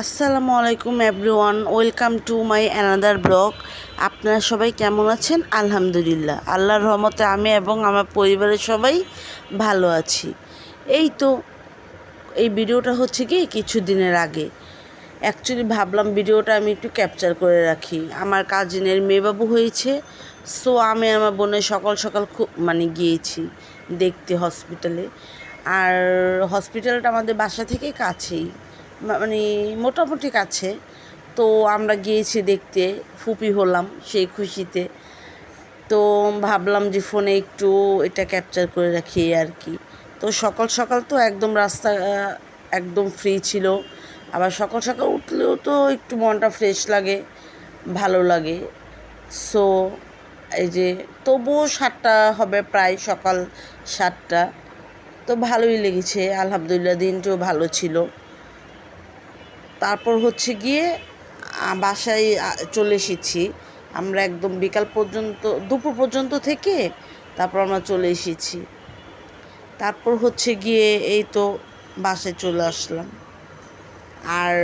আসসালামু আলাইকুম everyone, welcome to my another blog. আপনারা সবাই কেমন আছেন? আলহামদুলিল্লাহ। আল্লাহর রহমতে আমি এবং আমার পরিবারের সবাই ভালো আছি। এই তো, এই ভিডিওটা হচ্ছে কি, কিছু দিনের আগে। অ্যাকচুয়ালি ভাবলাম ভিডিওটা আমি একটু ক্যাপচার করে রাখি। আমার কাজিনের মেয়েবাবু হয়েছে সো আমি আমার বোনের সকাল সকাল খুব মানে গিয়েছি দেখতে হসপিটালে আর হসপিটালটা আমাদের বাসা থেকে কাছেই। মানে মোটামুটি কাছে। তো আমরা গিয়েছি দেখতে, ফুপি হলাম সেই খুশিতে। তো ভাবলাম যে ফোনে একটু এটা ক্যাপচার করে রাখি আর কি। তো সকাল সকাল তো একদম রাস্তা একদম ফ্রি ছিল। আবার সকাল সকাল উঠলেও তো একটু মনটা ফ্রেশ লাগে, ভালো লাগে। সো এই যে তবুও সাতটা হবে প্রায় সকাল সাতটা। তো ভালোই লেগেছে, আলহামদুলিল্লাহ দিনটাও ভালো ছিল। তারপর হচ্ছে গিয়ে বাসায় চলে এসেছি। আমরা একদম বিকাল পর্যন্ত, দুপুর পর্যন্ত থেকে তারপর আমরা চলে এসেছি। তারপর হচ্ছে গিয়ে এই তো বাসায় চলে আসলাম। আর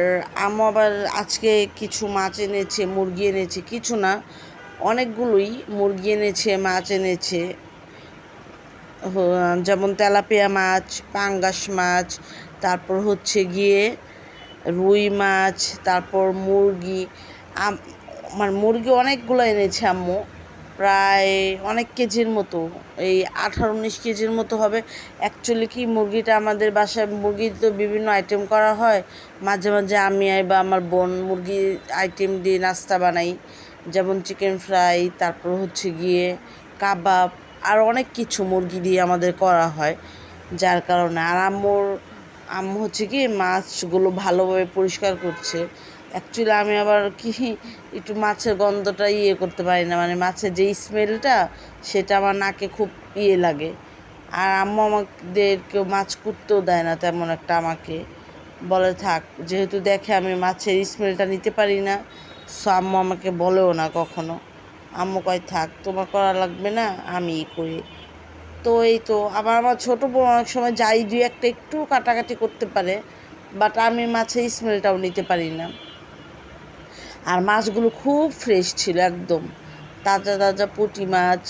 আম্মু আবার আজকে কিছু মাছ এনেছে, মুরগি এনেছে, কিছু না, অনেকগুলোই মুরগি এনেছে, মাছ এনেছে। যেমন তেলাপিয়া মাছ, পাঙ্গাস মাছ, তারপর হচ্ছে গিয়ে রুই মাছ, তারপর মুরগি। আম- মানে মুরগি অনেকগুলো এনেছে আম্মু। প্রায় অনেক কেজির মতো। এই আঠারো উনিশ কেজির মতো হবে। অ্যাকচুয়ালি কি, মুরগিটা আমাদের বাসায় মুরগি তো বিভিন্ন আইটেম করা হয়। মাঝে মাঝে আমি বা আমার বোন মুরগি আইটেম দিয়ে নাস্তা বানাই। যেমন চিকেন ফ্রাই তারপর হচ্ছে গিয়ে কাবাব। আর অনেক কিছু মুরগি দিয়ে আমাদের করা হয়। যার কারণে আর আম্মুর আম্মু হচ্ছে কি মাছগুলো ভালোভাবে পরিষ্কার করছে। অ্যাকচুয়ালি আমি আবার কি একটু মাছের গন্ধটা ইয়ে করতে পারি না মানে মাছের যে স্মেলটা সেটা আমার নাকে খুব ইয়ে লাগে। আর আম্মু আমাদের কেউ মাছ কুটতেও দেয় না তেমন একটা আমাকে। বলে থাক, যেহেতু দেখে আমি মাছের স্মেলটা নিতে পারি না, সো আম্মু আমাকে বলেও না কখনো। আম্মু কয়, থাক, তোমার করা লাগবে না, আমিই করি। তো এই তো, আবার আমার ছোটো বোন অনেক সময় যাই, দুই একটা একটু কাটাকাটি করতে পারে বাট আমি মাছের স্মেলটাও নিতে পারি না। আর মাছগুলো খুব ফ্রেশ ছিল একদম, তাজা তাজা পুঁটি মাছ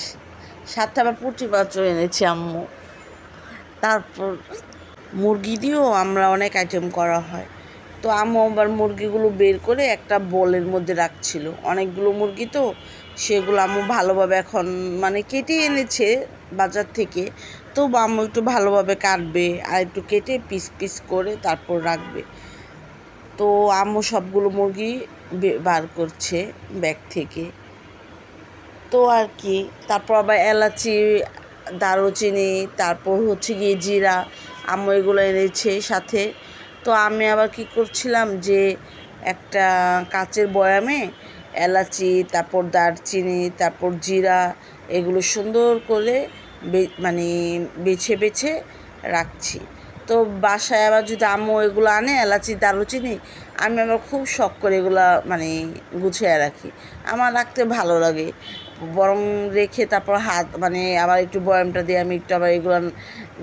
সাথে আবার পুঁটি মাছও এনেছে আম্মু। তারপর মুরগি দিয়েও আমরা অনেক আইটেম করা হয়। তো আম্মু আবার মুরগিগুলো বের করে একটা বলের মধ্যে রাখছিল। অনেকগুলো মুরগি তো সেগুলো আম্মু ভালোভাবে এখন মানে কেটে এনেছে বাজার থেকে। তো আম্মু একটু ভালোভাবে কাটবে আর একটু কেটে পিস পিস করে তারপর রাখবে। তো আম্মু সবগুলো মুরগি বার করছে ব্যাগ থেকে। তো আর কি, তারপর আবার এলাচি, দারুচিনি, তারপর হচ্ছে গিয়ে জিরা, আম্মু এগুলো এনেছে সাথে। তো আমি আবার কি করছিলাম যে একটা কাচের বয়ামে এলাচি, তারপর দারচিনি, তারপর জিরা, এগুলো সুন্দর করে মানে বেছে বেছে রাখছি। তো বাসায় আবার যদি আম্মু এগুলো আনে, এলাচি, দারুচিনি, আমি আমার খুব শখ করে এগুলো মানে গুছিয়ে রাখি। আমার রাখতে ভালো লাগে। বরং রেখে তারপর হাত মানে আবার একটু বয়ামটা দিয়ে আমি একটু আবার এগুলো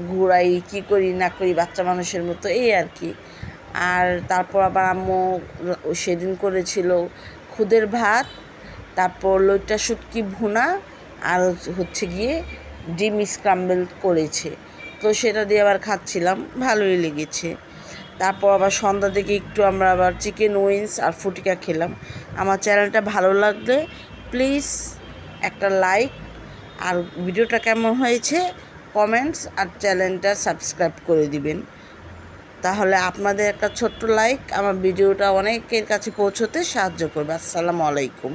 ঘুরাই কী করি, না করি, বাচ্চা মানুষের মতো, এই আর কি। আর তারপর আবার আম্মু সেদিন করেছিল খুদের ভাত, তারপর লইটা শুটকি ভুনা আর হচ্ছে গিয়ে ডিম স্ক্রাম্বল করেছে। তো সেটা দিয়ে আবার খাচ্ছিলাম, ভালোই লেগেছে। তারপর আবার সন্ধ্যা থেকে একটু আমরা আবার চিকেন উইংস আর ফুটিকা খেলাম। আমার চ্যানেলটা ভালো লাগলে প্লিজ একটা লাইক আর ভিডিওটা কেমন হয়েছে কমেন্টস আর চ্যানেলটা সাবস্ক্রাইব করে দিবেন। তাহলে আপনাদের একটা ছোট্ট লাইক আমার ভিডিওটা অনেকের কাছে পৌঁছতে সাহায্য করবে। আসসালামু আলাইকুম।